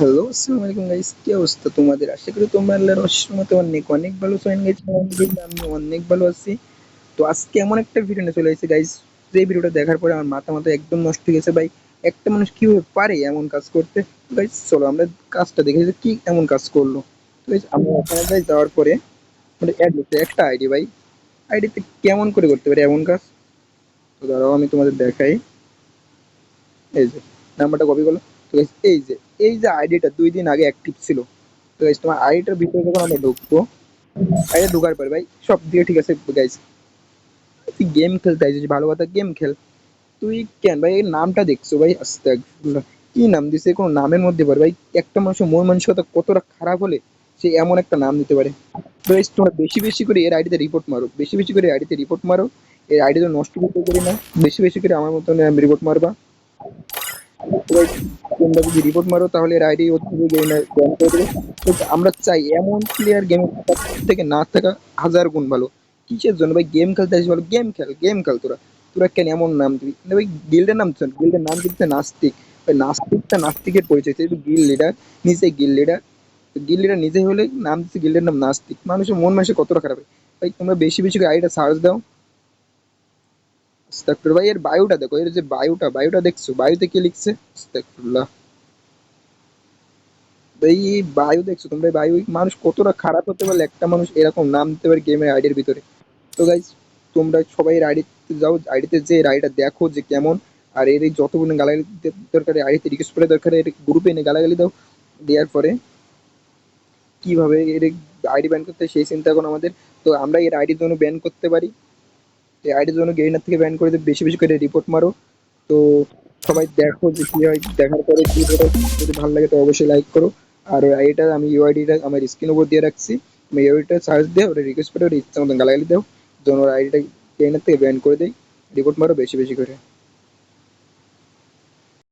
Hello আসসালামু আলাইকুম guys কি অবস্থা তোমাদের? আশা করি তোমরা আল্লাহর রহমতে অনেক অনেক ভালো আছেন গাইস আমি অনেক ভালো আছি। তো আজকে এমন একটা ভিডিও নিয়ে চলে এসেছি গাইস যে ভিডিওটা দেখার পরে আমার মাথা মাথা একদম নষ্ট হয়ে গেছে। ভাই, একটা মানুষ কীভাবে পারে এমন কাজ করতে? গাইস চলো আমরা কাজটা দেখে যে কি এমন কাজ করল? গাইস আমরা ওখানে যাই যাওয়ার পরে মানে অ্যাড একটা আইডি ভাই আইডিতে কেমন করে করতে পারে এমন কাজ? তো দাঁড়াও, আমি তোমাদের দেখাই। এই যে নাম্বারটা কপি করল এই যে এই যে আইডিটা দুই দিন আগে অ্যাক্টিভ ছিল। তো guys, তোমার আইডিটার ভিতরে যখন আমরা ঢুকবো আইডি ঢোকার পরে ভাই সব দিকে ঠিক আছে গাইস তুই গেম খেলতে আইছিস ভালো কথা গেম খেল। তুই কেন ভাই এই নামটা দেখছ ভাই? আস্তাগফিরুল্লাহ। কি নাম দিছে? কোনো নামের মধ্যে পারে ভাই একটা মানুষের মন মানসিকতা কতটা খারাপ হলে সে এমন একটা নাম দিতে পারে? তো guys, তোমরা বেশি বেশি করে এর আইডিতে রিপোর্ট মারো। বেশি বেশি করে আইডিতে রিপোর্ট মারো। এর আইডি তো নষ্ট করতে পারি না। বেশি বেশি করে আমার মতন রিপোর্ট মারবা। তোমরা যদি রিপোর্ট মারো, তাহলে এর আইডি থেকে গেম ব্যান করে দেবে। আমরা চাই এমন প্লেয়ার গেম থেকে না থাকা হাজার গুণ ভালো। কিসের জন্য ভাই? গেম খেলতে আসিস ভালো গেম খেল গেম খেল তোরা। তোরা কেন এমন নাম দিবি। ভাই গিল্ডের নাম শোন। গিল্ডের নাম দিচ্ছে নাস্তিক। নাস্তিকটা নাস্তিকের পরিচয়। তুই গিল লিডার নিজে গিল লিডার গিল লিডার নিজে হলে নাম দিচ্ছে গিল্ডের নাম নাস্তিক। মানুষের মন মাসে কতটা খারাপ ভাই, তোমরা বেশি বেশি আইডিটা সার্চ দাও। আস্তাগফিরুল্লাহ ভাই এর বায়োটা দেখো, এর যে বায়োটা বায়োটা দেখছ? বায়োতে কি লিখছে? আস্তাগফিরুল্লাহ ভাই বায়ু দেখছ তোমরা? বায়ু মানুষ কতটা খারাপ হতে পারলে একটা মানুষ এরকম নাম দিতে পারে গেমের আইডির ভিতরে। তো গাইজ তোমরা সবাই আইডিতে যাও আইডিতে যে আইডিটা দেখো যে কেমন, আর এর এই যতগুলো গালাগালি দরকার আইডিতে রিকোয়েস্ট করে দরকার, এর গ্রুপে এনে গালাগালি দাও, দেওয়ার পরে কীভাবে এর আইডি ব্যান করতে সেই চিন্তা এখন আমাদের। তো আমরা এর আইডির জন্য ব্যান করতে পারি। এই আইডি জন্য গেইনার থেকে ব্যান করে বেশি বেশি করে রিপোর্ট মারো। তো সবাই দেখো যে কি হয়, দেখার পরে কি যদি ভালো লাগে তো অবশ্যই লাইক করো। আর এটা আমি ইউআইডিটা আমার স্ক্রিন ওপর দিয়ে রাখছি। আমি ইউআইডিটা সার্চ দিয়ে ওটা রিকোয়েস্ট করে ওটা ইচ্ছা মতন গালাগালি দাও। ওর আইডিটা গেইনার থেকে ব্যান করে দেয় রিপোর্ট মারো বেশি বেশি করে।